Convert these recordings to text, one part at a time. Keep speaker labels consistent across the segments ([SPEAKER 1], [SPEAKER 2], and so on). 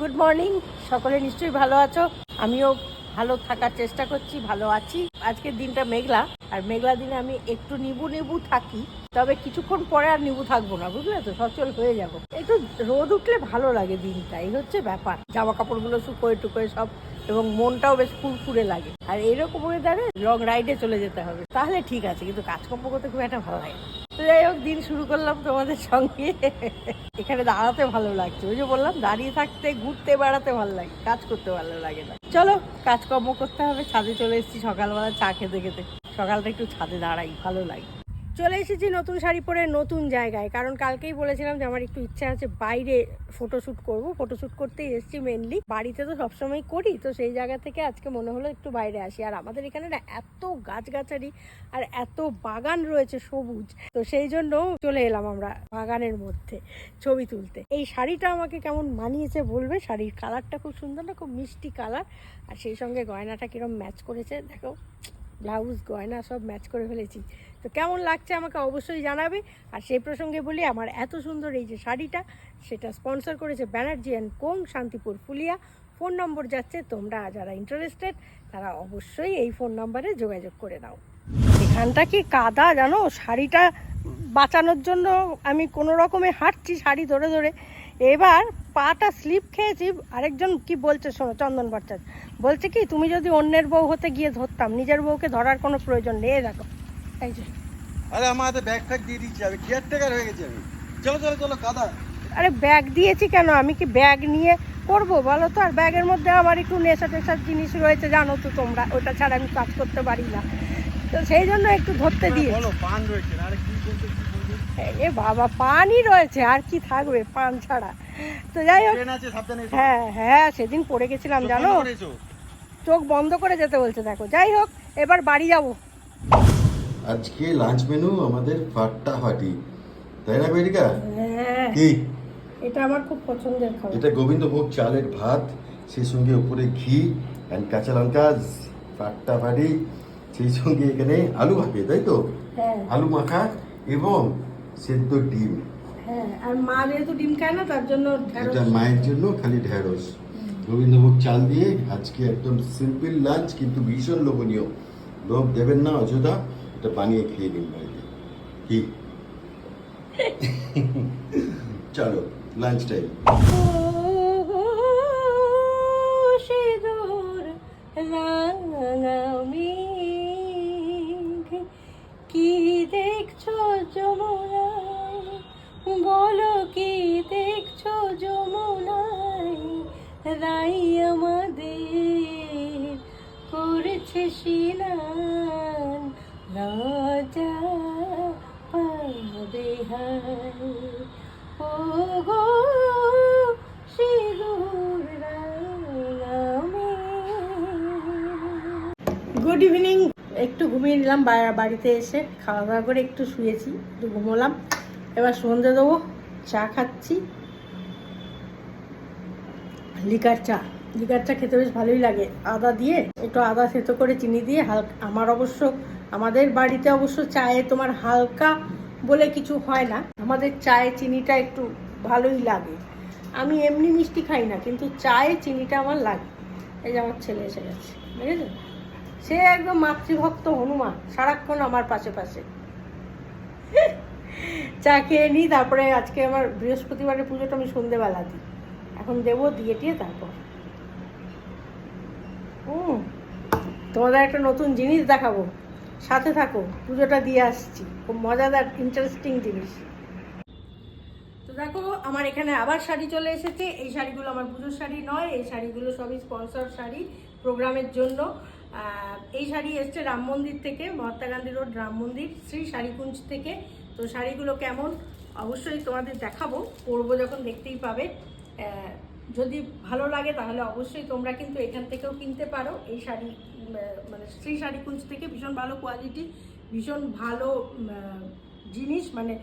[SPEAKER 1] Good morning সকলে নিশ্চয়ই ভালো আছো? আমিও ভালো থাকার চেষ্টা করছি, ভালো আছি। আজকের দিনটা মেঘলা, আর মেঘলা দিনে আমি একটু নিবু নিবু থাকি, তবে কিছুক্ষণ পরে আর নিবু থাকব না, বুঝলে তো? সচল হয়ে যাব। একটু রোদ উঠলে ভালো লাগে দিনটা, এই হচ্ছে ব্যাপার। জামা কাপড়গুলো শুকোয় টুকোয় সব, এবং মনটাও বেশ ফুরফুরে লাগে। আর এরকম হয়ে ওয়েদারে লং রাইডে চলে যেতে হবে। তাহলে ঠিক আছে, কিন্তু কাজকর্ম করতে খুব একটা ভালো লাগে। তো যাই হোক, দিন শুরু করলাম তোমাদের সঙ্গে। এখানে দাঁড়াতে ভালো লাগছে। ওই যে বললাম, দাঁড়িয়ে থাকতে, ঘুরতে, বেড়াতে ভালো লাগে। কাজ করতে ভালো লাগে না। চলো, কাজকর্ম করতে হবে। ছাদে চলে এসেছি সকালবেলা চা খেতে খেতে। সকালটা একটু ছাদে দাঁড়াই, ভালো লাগে। চলে এসেছি নতুন শাড়ি পরে নতুন জায়গায়। কারণ কালকেই বলেছিলাম যে আমার একটু ইচ্ছা আছে বাইরে ফটোশ্যুট করব। ফটোশ্যুট করতেই এসেছি মেনলি বাড়িতে তো সবসময় করি, তো সেই জায়গা থেকে আজকে মনে হলো একটু বাইরে আসি। আর আমাদের এখানে না এত গাছগাছালি আর এত বাগান রয়েছে সবুজ। তো সেই জন্য চলে এলাম আমরা বাগানের মধ্যে ছবি তুলতে। এই শাড়িটা আমাকে কেমন মানিয়েছে বলবে? শাড়ির কালারটা খুব সুন্দর না, খুব মিষ্টি কালার আর সেই সঙ্গে গয়নাটা কিরম ম্যাচ করেছে, দেখো। ব্লাউজ, গয়না সব ম্যাচ করে ফেলেছি। তো কেমন লাগছে আমাকে অবশ্যই জানাবে। আর সেই প্রসঙ্গে বলি, আমার এত সুন্দর এই যে শাড়িটা, সেটা স্পন্সর করেছে Banerjee and co, Shantipur, Phulia. Phone number যাচ্ছে, তোমরা যারা ইন্টারেস্টেড তারা অবশ্যই এই ফোন নম্বরে যোগাযোগ করে নাও। এখানটা কি কাদা জানো? শাড়িটা বাঁচানোর জন্য আমি কোনো রকমে হাঁটছি শাড়ি ধরে ধরে। এবার পাটা স্লিপ খেয়েছি আরেকজন কি বলছে শোনো চন্দন ভট্টাচার্য। বলছে কি তুমি যদি অন্যের বউ হতে গিয়ে ধরতাম নিজের বউকে ধরার কোনো প্রয়োজন নেই। দেখো এই যে।
[SPEAKER 2] আরে আমার হাতে ব্যাগ ফ্যাগ দিয়ে দিচ্ছি আমি কেয়ারটেকার হয়ে গেছি আমি। চলো চলো চলো কাদা।
[SPEAKER 1] আরে ব্যাগ দিয়েছি কেন? আমি কি ব্যাগ নিয়ে করব? বলো তো আর ব্যাগের মধ্যে আমার একটু নেশা টেশার জিনিস রয়েছে জানো তো তোমরা। ওটা ছাড়া আমি কাজ করতে পারি না। তো সেই জন্য একটু ধরতে দিয়ে।
[SPEAKER 2] বলো পান রয়েছে আরে কি বলতে কি বলতে
[SPEAKER 1] এ বাবা পানি রয়েছে আর কি থাকবে পান ছাড়া? তো যাই হোক। হ্যাঁ হ্যাঁ সেদিন পড়ে গেছিলাম জানো। চোখ বন্ধ করে যেতে বলছে দেখো। যাই হোক এবার বাড়ি যাব।
[SPEAKER 3] আজকে লাঞ্চ মেনু আমাদের ফাট্টা ফাটি। তাই না বেরিকা?
[SPEAKER 1] হ্যাঁ।
[SPEAKER 3] কি?
[SPEAKER 1] এটা আমার খুব পছন্দের খাবার।
[SPEAKER 3] এটা গোবিন্দভোগ চালের ভাত সেই সঙ্গে উপরে ঘি অ্যান্ড কাঁচা লঙ্কা ফাট্টা ফাটি সেই সঙ্গে এখানে আলু মাখে তাই তো?
[SPEAKER 1] হ্যাঁ।
[SPEAKER 3] আলু মাখা এবং সেদ্ধ ডিম।
[SPEAKER 1] হ্যাঁ আর মা যেহেতু ডিম খায় না তার জন্য
[SPEAKER 3] এটা মায়ের জন্য খালি ঢ্যাঁড়স গোবিন্দভোগ চাল দিয়ে আজকে একদম সিম্পল লাঞ্চ কিন্তু ভীষণ লোভনীয়। লোভ দেবেন না অযথা এটা বানিয়ে খেয়ে নিন বাড়িতে। কি? চলো লাঞ্চ টাইম
[SPEAKER 1] কি দেখছ যমুনায় বলো কি দেখছ যমুনায়? রাই আমাদের করেছে সিনান রাজা পাবে হায় ও গো গুড ইভিনিং একটু ঘুমিয়ে নিলাম বাড়িতে এসে খাওয়া দাওয়া করে একটু শুয়েছি, একটু ঘুমোলাম। এবার সন্ধে দেবো, চা খাচ্ছি। লিকার চা। লিকার চা খেতে বেশ ভালোই লাগে। আদা দিয়ে একটু আদা সেতো করে চিনি দিয়ে হালকা আমার অবশ্য আমাদের বাড়িতে অবশ্য চায়ে তোমার হালকা বলে কিছু হয় না। আমাদের চায়ে চিনিটা একটু ভালোই লাগে। আমি এমনি মিষ্টি খাই না, কিন্তু চায়ে চিনিটা আমার লাগে। এই যে আমার ছেলে এসে গেছে, বুঝেছ? সে একদম মাতৃভক্ত হনুমান, সারাক্ষণ আমার পাশে পাশে। চা খেয়ে নিই, তারপরে আজকে আমার বৃহস্পতিবারের পুজোটা আমি সন্ধেবেলা দিই। এখন দেবো দিয়ে টিয়ে তারপর। হুম তোমাদের একটা নতুন জিনিস দেখাবো। সাথে থাকো, পুজোটা দিয়ে আসছি। খুব মজাদার ইন্টারেস্টিং জিনিস। তো দেখো, আমার এখানে আবার শাড়ি চলে এসেছে। এই শাড়িগুলো আমার পুজোর শাড়ি নয়, এই শাড়িগুলো সবই স্পন্সর শাড়ি প্রোগ্রামের জন্য। এই শাড়ি এসছে রাম মন্দির থেকে, মহাত্মা গান্ধী রোড, রাম মন্দির, শ্রী শাড়িকুঞ্জ থেকে। তো শাড়িগুলো কেমন? অবশ্যই তোমাদের দেখাবো। পরবো যখন দেখতেই পাবে। যদি ভালো লাগে তাহলে অবশ্যই তোমরা কিন্তু এখান থেকেও কিনতে পারো। এই শাড়ি মানে শ্রী শাড়িকুঞ্জ থেকে ভীষণ ভালো কোয়ালিটি ভীষণ ভালো জিনিস। মানে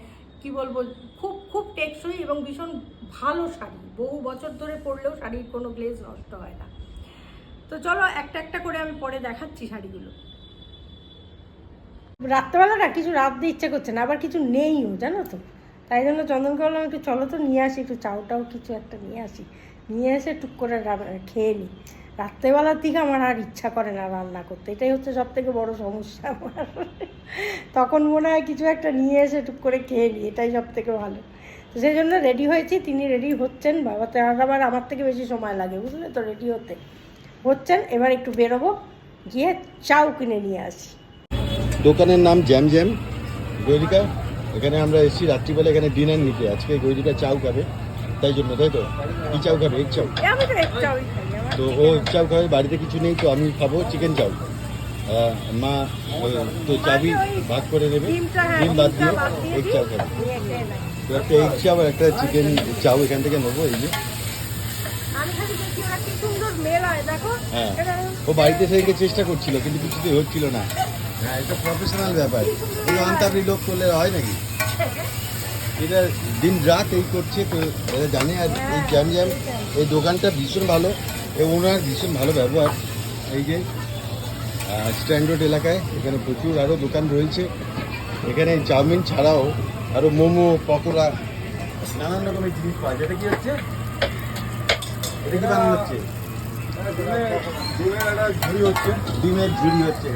[SPEAKER 1] কি বলব, খুব খুব টেকসই এবং ভীষণ ভালো শাড়ি। বহু বছর ধরে পরলেও শাড়ির কোনো গ্লেজ নষ্ট হয় না। তো চলো একটা একটা করে আমি পরে দেখাচ্ছি শাড়িগুলো। রাত্রেবেলা না কিছু দিয়ে ইচ্ছে করছে না, আবার কিছু নেইও, জানো তো। তাই জন্য চন্দনকে বললাম, একটু চলো তো নিয়ে আসি, একটু চাউটাও কিছু একটা নিয়ে আসি। নিয়ে এসে টুক করে খেয়ে নিই রাত্রেবেলার দিকে আমার আর ইচ্ছা করে না রান্না করতে, এটাই হচ্ছে সব থেকে বড় সমস্যা আমার। তখন মনে হয় কিছু একটা নিয়ে এসে টুক করে খেয়ে নিই এটাই সব থেকে ভালো। তো সেই জন্য রেডি হয়েছি, তিনি রেডি হচ্ছেন, বাবা তো আবার আমার থেকে বেশি সময় লাগে, বুঝলে তো রেডি হতে। হচ্ছেন, এবার একটু বেরোবো, গিয়ে চাউ কিনে নিয়ে আসি।
[SPEAKER 3] দোকানের নাম জ্যাম জ্যাম। গৈরিকা এখানে আমরা এসেছি রাত্রিবেলা এখানে ডিনার নিতে। আজকে গৈরিকা চাউ খাবে তাই জন্য তাই তো? কি চাউ খাবে? Egg chow.
[SPEAKER 1] তো এক
[SPEAKER 3] ও এগ চাউ খাবে বাড়িতে কিছু নেই তো আমি খাব চিকেন চাউ। মা তো চাবি ভাগ করে নেবে।
[SPEAKER 1] হ্যাঁ,
[SPEAKER 3] ডিম বাদ দিয়ে এগ চাউ খাবে। তো একটা এগ চাউ আর একটা চিকেন চাউ এখান থেকে নেব এই যে।
[SPEAKER 1] হয়।
[SPEAKER 3] ও বাড়িতে থেকে চেষ্টা করছিল কিন্তু কিছুতেই হচ্ছিল না। হ্যাঁ এটা প্রফেশনাল ব্যাপার। এই আন্তাবরি লোক করলে হয় নাকি? এটা দিন রাত এই করছে তো এরা জানে আর এই জ্যাম জ্যাম। এই দোকানটা ভীষণ ভালো এবং ওনার ভীষণ ভালো ব্যবহার। এই যে স্ট্যান্ড রোড এলাকায় এখানে প্রচুর আরও দোকান রয়েছে। এখানে চাউমিন ছাড়াও আরও মোমো পকোড়া নানান রকমের জিনিস পাওয়া যায়। এটা কি হচ্ছে? এটা কি বানানো হচ্ছে? ডিমের ঝুড়ি হচ্ছে। ডিমের ঝুড়ি হচ্ছে।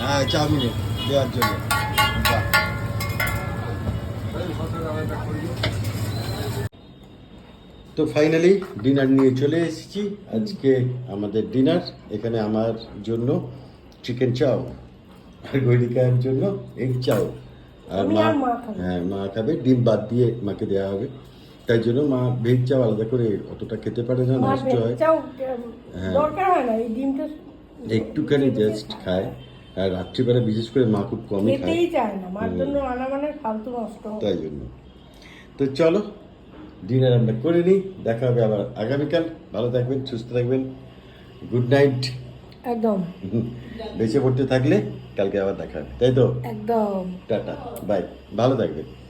[SPEAKER 3] হ্যাঁ চাউমিনে দেওয়ার জন্য। তো ফাইনালি ডিনার নিয়ে চলে এসেছি। আজকে আমাদের ডিনার এখানে আমার জন্য চিকেন চাও আর গৈরিকার জন্য এগ চাও আর মা। হ্যাঁ মা খাবে ডিম বাদ দিয়ে মাকে দেওয়া হবে। তাই জন্য মা ভেজ চাও আলাদা করে অতটা খেতে পারে না নষ্ট হয়। হ্যাঁ।
[SPEAKER 1] দরকার হয় না এই ডিমটা
[SPEAKER 3] একটুখানি জাস্ট খায়। আর রাত্রিবেলা বিশেষ করে মা খুব কমই খায়।
[SPEAKER 1] চায় না। মার জন্য আনা মানে ফালতু নষ্ট।
[SPEAKER 3] তাই জন্য। তো চলো ডিনার আমরা করে নিই। দেখা হবে আবার আগামীকাল। ভালো থাকবেন সুস্থ থাকবেন। গুড নাইট
[SPEAKER 1] একদম।
[SPEAKER 3] বেঁচে পড়তে থাকলে কালকে আবার দেখা হবে। তাই তো?
[SPEAKER 1] একদম।
[SPEAKER 3] টাটা। বাই ভালো থাকবেন।